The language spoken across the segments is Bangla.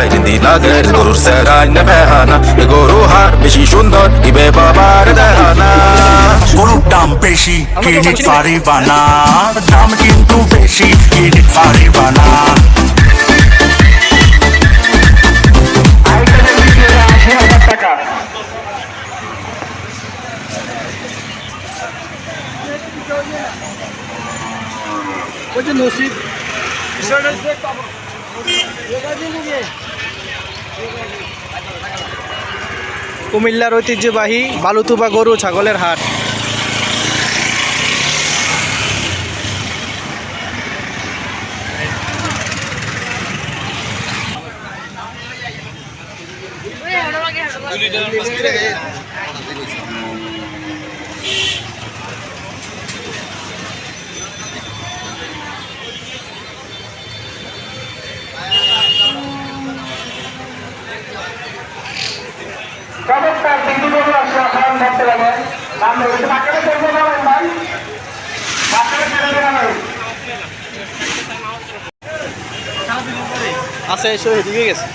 যায় জিন্দি লাগে গরুর সেরাই না বেহানা এ গরু হার বেশি সুন্দর ইবে বাবার দেহানা গরুর দাম বেশি ক্রেডিট পারিবা না দাম কিন্তু বেশি ক্রেডিট পারিবা না কুমিল্লার ঐতিহ্যবাহী বালুতুবা গরু ছাগলের হাট। চমৎকার দিল্লি ধরতে ভাই। ছেড়ে আছে এসে এদিকে গেছে।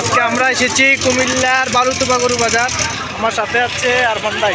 আজকে আমরা এসেছি কুমিল্লার বালুতুবা গরু বাজার। আমার সাথে আছে আরমান ভাই।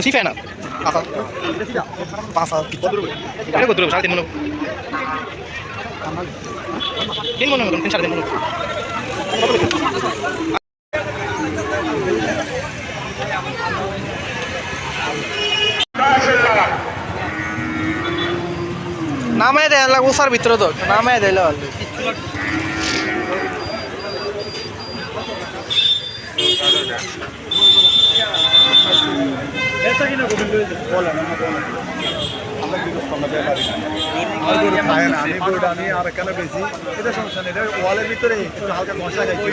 সিফে না পাঁচ হাজার কত সাড়ে তিন মনে তিন মনে তিন সাড়ে তিন মনে নামাই দেয় লাগবো ওসার ভিতরে তো নামাই দিলে আমি আর এখানে বেশি এটা সমস্যা নেই ওয়ালের ভিতরে একটু হালকা মশলা খাইছি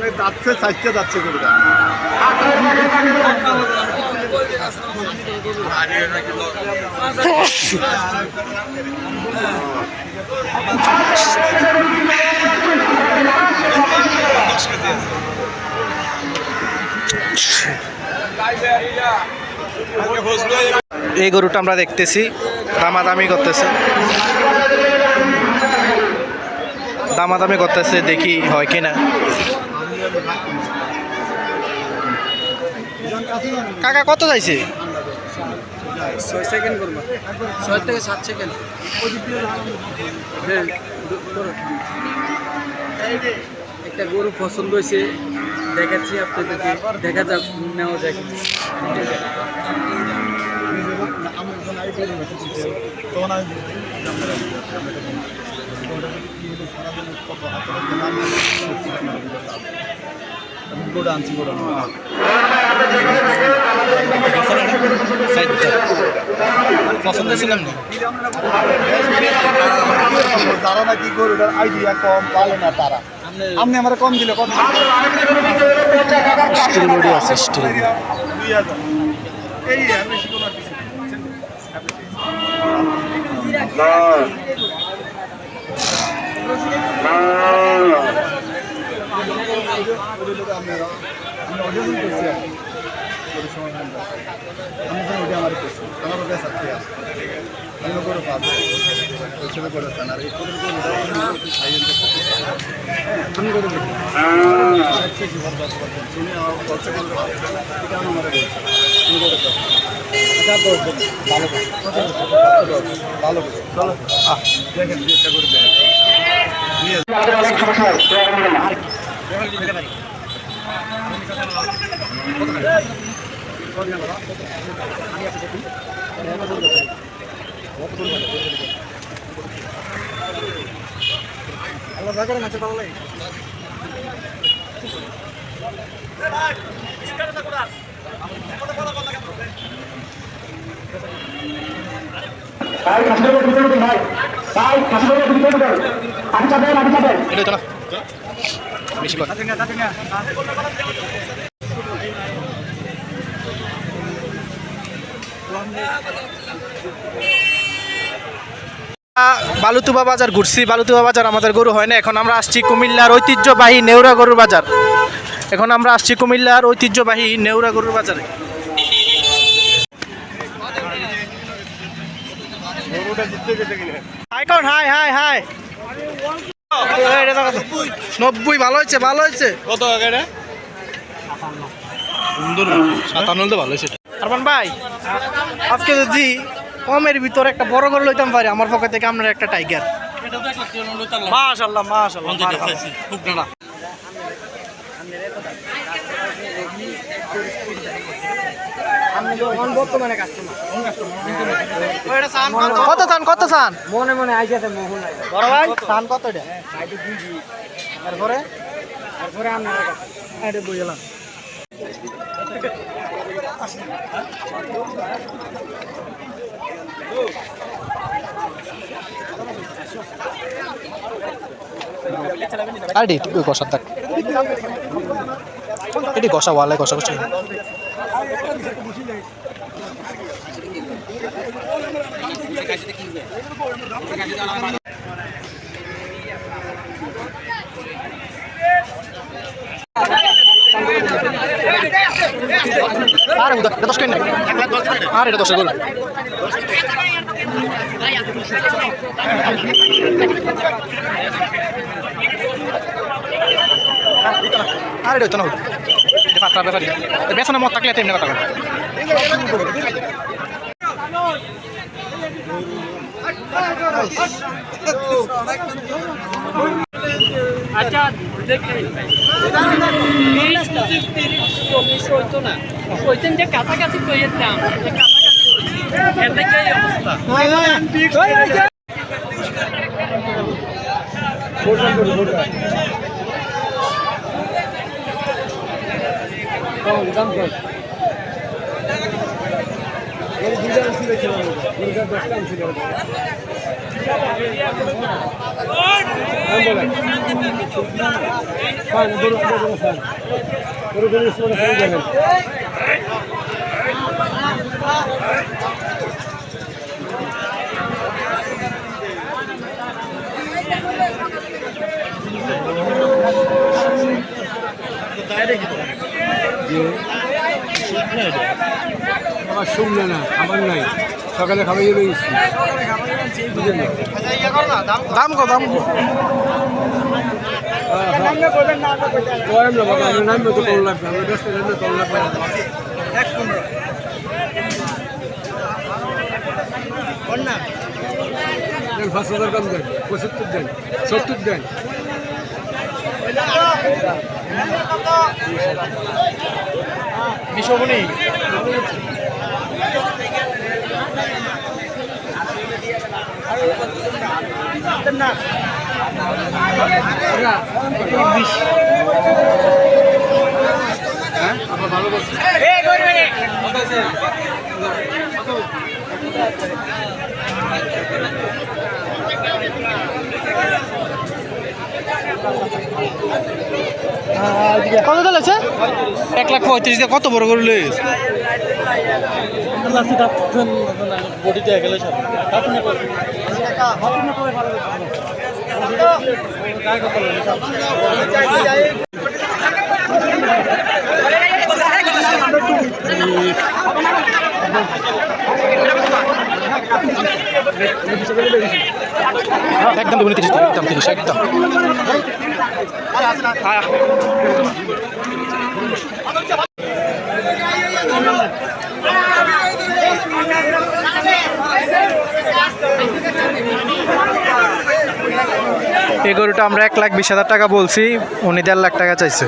আমি যাচ্ছে যাচ্ছে এই গরুটা আমরা দেখতেছি দামাদামি করতেছে। দামাদামি করতেছে দেখি হয় কিনা। কাকা কত চাইছে? ছয় সেকেন্ড করব। ছয় থেকে সাত সেকেন্ড একটা গরু পছন্দ হয়েছে দেখাচ্ছি আপনাদেরকে। দেখা যাক নেওয়া যায় আমি আনছি গরু পছন্দ ছিলাম না তারা নাকি গরুটার আইডিয়া কম পালে না তারা আপনি আমার কম দিলে কত? স্টিল বডি আছে স্টিল দুই হাজার। এই আর বেশি কোনো আমার করছি আমার ওটা সাথে আছে অন্য করে ভাই কাস্টমার ভিতরে ভাই ভাই কাস্টমার ভিতরে এটা তো বেশি কর। বালুতুবা বাজার ঘুরছি। বালুতুবা বাজার আমাদের গরু হয় না। এখন আমরা আসছি কুমিল্লার ঐতিহ্যবাহী নেউরা গরুর বাজার। এখন আমরা আসছি কুমিল্লার ঐতিহ্যবাহী নেউরা গরুর বাজারে। হাই কন হাই হাই হাই। নব্বই ভালো হয়েছে ভালো হয়েছে। কত সুন্দর সাতান্ন তো ভালো হয়েছে আরমান ভাই আজকে যদি কমের ভিতরে একটা বড় করে লইতাম পারি আমার পক্ষে থেকে আমরা একটা টাইগার। মাশাল্লাহ মাশাল্লাহ কত চান কত চান? মনে মনে আইসাতে মোহন বড় ভাই? চান কত এটা? তারপরে? তারপরে আমরা এটা বুঝলাম আরে একটু কষা থাক। এটি কষা ওয়ালে কষা কষা আরে, এটা দশ কেন? আর, এটা দশ গোল আর, এটা হতো না। এটা পাত্রা ব্যাপারি বেসনে মত থাকলে তেমনি কথা বলে। আচ্ছা দেখে। বিশ পঁচিশ না। ওইতেন যে কাছাকাছি কইয়ের দাম কাছাকাছি কইছি এর থেকে অবস্থা? আমার শুনলে না খাবার নাই। সকালে খাবার গেছি দাম কত? দাম নামবে লাগবে লাগবে পঁচাত্তর দেন দেন বিশ্বমণি কত চলেছে এক লাখ পঁয়ত্রিশ দিয়ে কত বড় করে বডিতে গেলে একদম তিরিশ একদম তিরিশ একদম। এই গরুটা আমরা এক লাখ বিশ হাজার টাকা বলছি উনি দেড় লাখ টাকা চাইছে।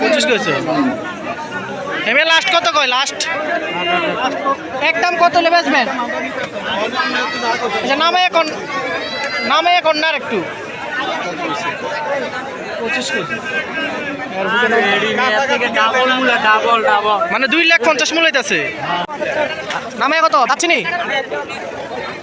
পঁচিশ কইছে? এমএ লাস্ট কত কয় লাস্ট একদম কত হলে বেচবেন? আচ্ছা নামে এখন নামে এখন না আর একটু। মানে দুই লাখ পঞ্চাশ মূল হইতেছে। নামে কত? পাচ্ছি নি?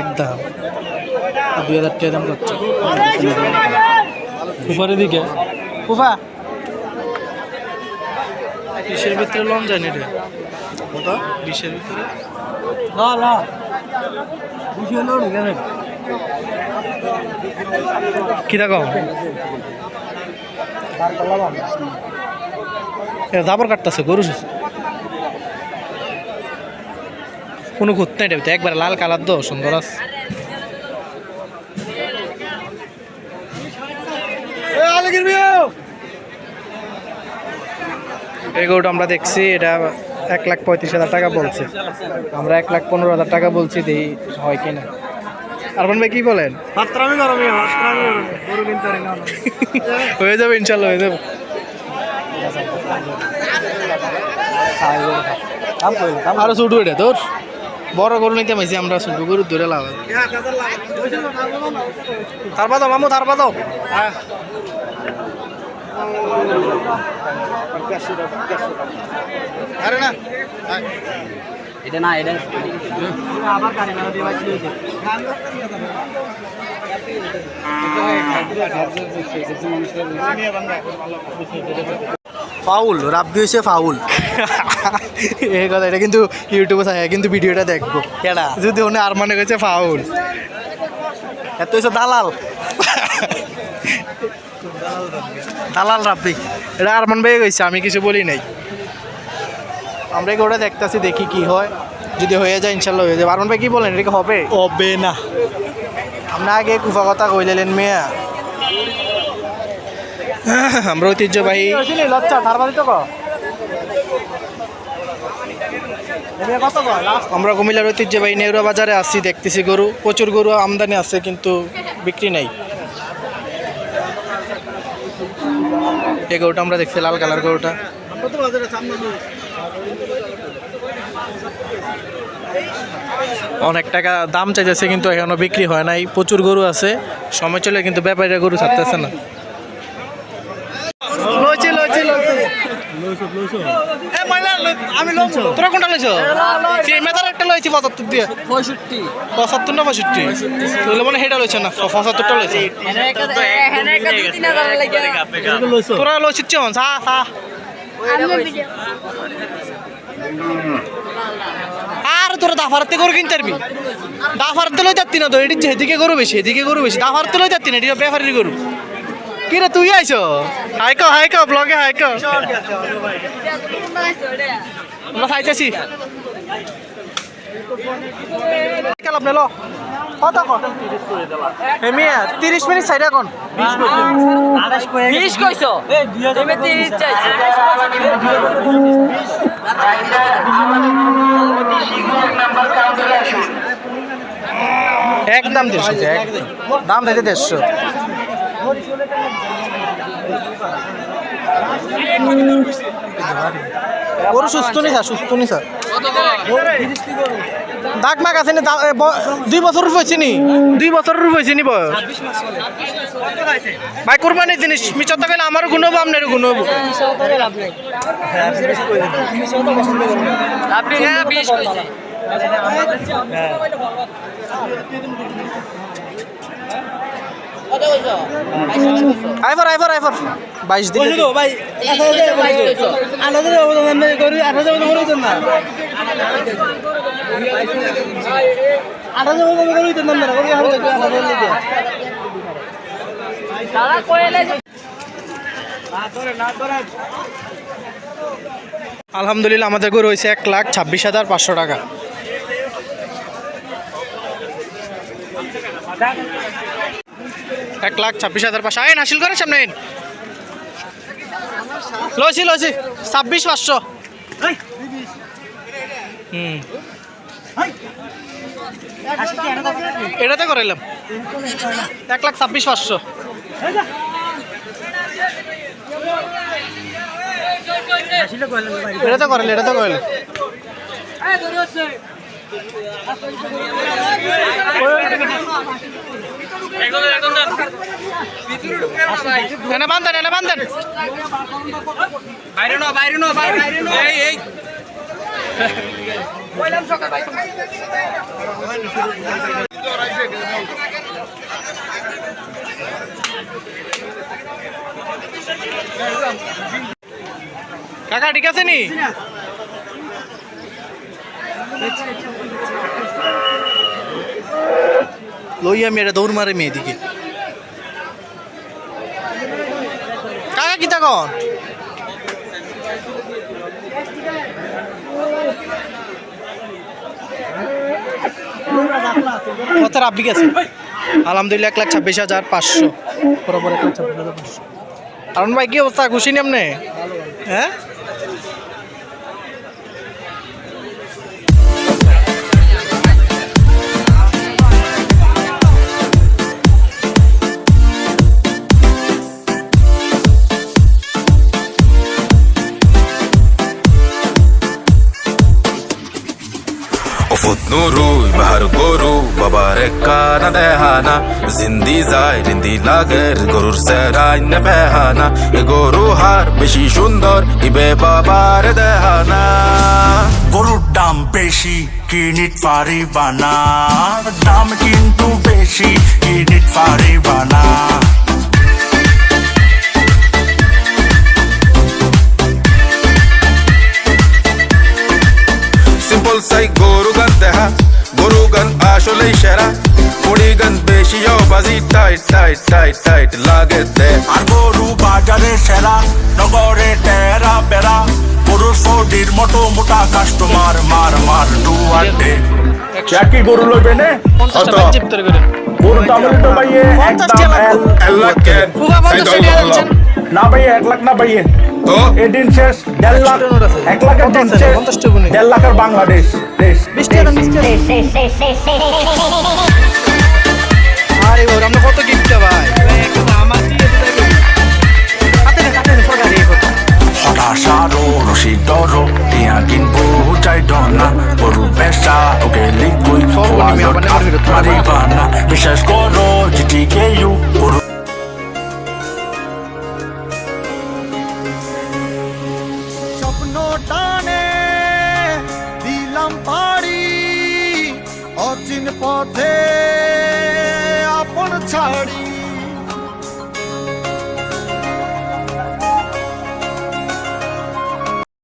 একদম। দুই হাজার টাকা দাম করছে উপরের দিকে কুফা বিশের ভিতরে লম জানি রে? কত? বিশের ভিতরে? না না কি দেখো? জাবর কাটতেছে গরু কোনো খুঁত নাই এটা একবার লাল কালার দো সুন্দর আছে। এই গরুটা আমরা দেখছি এটা এক লাখ পঁয়ত্রিশ হাজার টাকা বলছে। আমরা এক লাখ পনেরো হাজার টাকা বলছি দেই হয় কিনা আরমান ভাই কি বলেন? হয়ে যাবে ইনশাল্লাহ হয়ে যাবে। আরও ছোট এটা তোর বড় গরু নিতে পাইছি আমরা ছোট গরু ধরে লাভ তার বাদো মামু তার বাদো আরে না। এটা না এটা আবার ফাউল রাব্বি হয়েছে ফাউল। এই কথা এটা কিন্তু ইউটিউবে থাকে কিন্তু ভিডিওটা দেখব। কেডা? যদি ওনে আর মনে করছে ফাউল। এত হয়েছে দালাল। দালাল রাব্বি এটা আরমান ভাই গেছে আমি কিছু বলি নাই। আমরা গোটা দেখতেছি দেখি কি হয়। যদি হয়ে যায় ইনশাল্লাহ হয়ে যাবে। আরমান ভাই কি বলেন এটা হবে? হবে না। আমরা আগে কুফা কথা কইলেন মেয়া। আমরা ঐতিহ্যবাহী আমরা কুমিল্লার ঐতিহ্যবাহী নেহরুয়া বাজারে আসছি দেখতেছি গরু প্রচুর গরু আমদানি আছে কিন্তু বিক্রি নাই। এই গরুটা আমরা দেখছি লাল কালার গরুটা। অনেক টাকা দাম চাইতেছে কিন্তু এখনও বিক্রি হয় নাই। প্রচুর গরু আছে। সময় চলে কিন্তু ব্যাপারীরা গরু ছাড়তেছে না। আমি তোরা কোনটা লইছ? একটা লইছি পঁচাত্তর দিয়ে। পঁয়ষট্টি। পঁচাত্তর না পঁয়ষট্টি? তুইলে মানে লইছ না পঁচাত্তরটা লইছে। তোরা লইছিস চন সা সা আর তোরা দাফারতে গরু কিনতে পারবি? দাফারতে লই যাচ্ছি না তো এটি যেদিকে গরু বেশি এদিকে গরু বেশি। দাফারতে লই যাচ্ছি না এটি ব্যাপারের গরু। কি রে তুই আইছ? হাইক হাইক ব্লগে হাইক। আমরা খাইতেছি কাল আপনি লো। কত কত এমিয়া তিরিশ মিনিট সাইড এখন বিশ কইছো? একদম দেড়শো দাম দেখে দেড়শো। ওর সুস্থ নি স্যার সুস্থ নি স্যার। দাগ মাগ আছে দুই বছর হয়েছে দুই বছর হয়েছে নি বয়স ভাই কোরবানির জিনিস মিচর থাকলে আমারও গুণ হব আপনারও গুণ হব। আপনি হ্যাঁ বিশ আইফর আইফর আইফর বাইশ দিন কইলে আলহামদুলিল্লাহ আমাদের গরু হয়েছে এক লাখ ছাব্বিশ হাজার পাঁচশো টাকা। এক লাখ ছাব্বিশ হাজার পাঁচশো। আইন হাসিল করে সামনে আইন লইছি লইছি। ছাব্বিশ পাঁচশো। এটাতে করাইলাম এক লাখ ছাব্বিশ পাঁচশো। এটাতে করাইলে এটাতে করাইলে এনে বান্ধেন এনে বান্ধেন। বাইরে নো বাইরে নো বাইরে নো এই এই। কাকা ঠিক আছে নি? লইয়া মেয়েরা দৌড় মারে মেয়েদিকে কাকা কি তখন আলহামদুলিল্লাহ এক লাখ ছাব্বিশ হাজার পাঁচশো। বরাবর ভাই, কি অবস্থা? খুশি নি আপনি? হ্যাঁ? Nuru bahar goru babarek kana dehana zindi zai rindi lager গরুর সেরাই নে বেহানা এ গরু হার বেশি সুন্দর ইবে বাবার দেহানা গরুর দাম বেশি কিনিট পারিবা না দাম কিন্তু বেশি কিনিট পারিবা না সিম্পল সাই গরু গান দেহা গরু আসলেই সেরা। পড়ি গান বাজি। টাইট টাইট টাইট টাইট লাগে দে। আর গরু বাজারে সেরা নগরে টেরা বেড়া গরুর ফটির মোটো মোটা কাস্টমার মার মার ডুয়াটে কি গরু লইবে নে? করে। গরু দাম হলে তো একদম টাকা। লাগবে। এক- আল্লাহ না ভাইয়ে এক লাখ না ভাইয়ে তো এদিন শেষ দেড় লাখ। এক লাখের দিন শেষ। দেড় লাখের বাংলাদেশ দেশ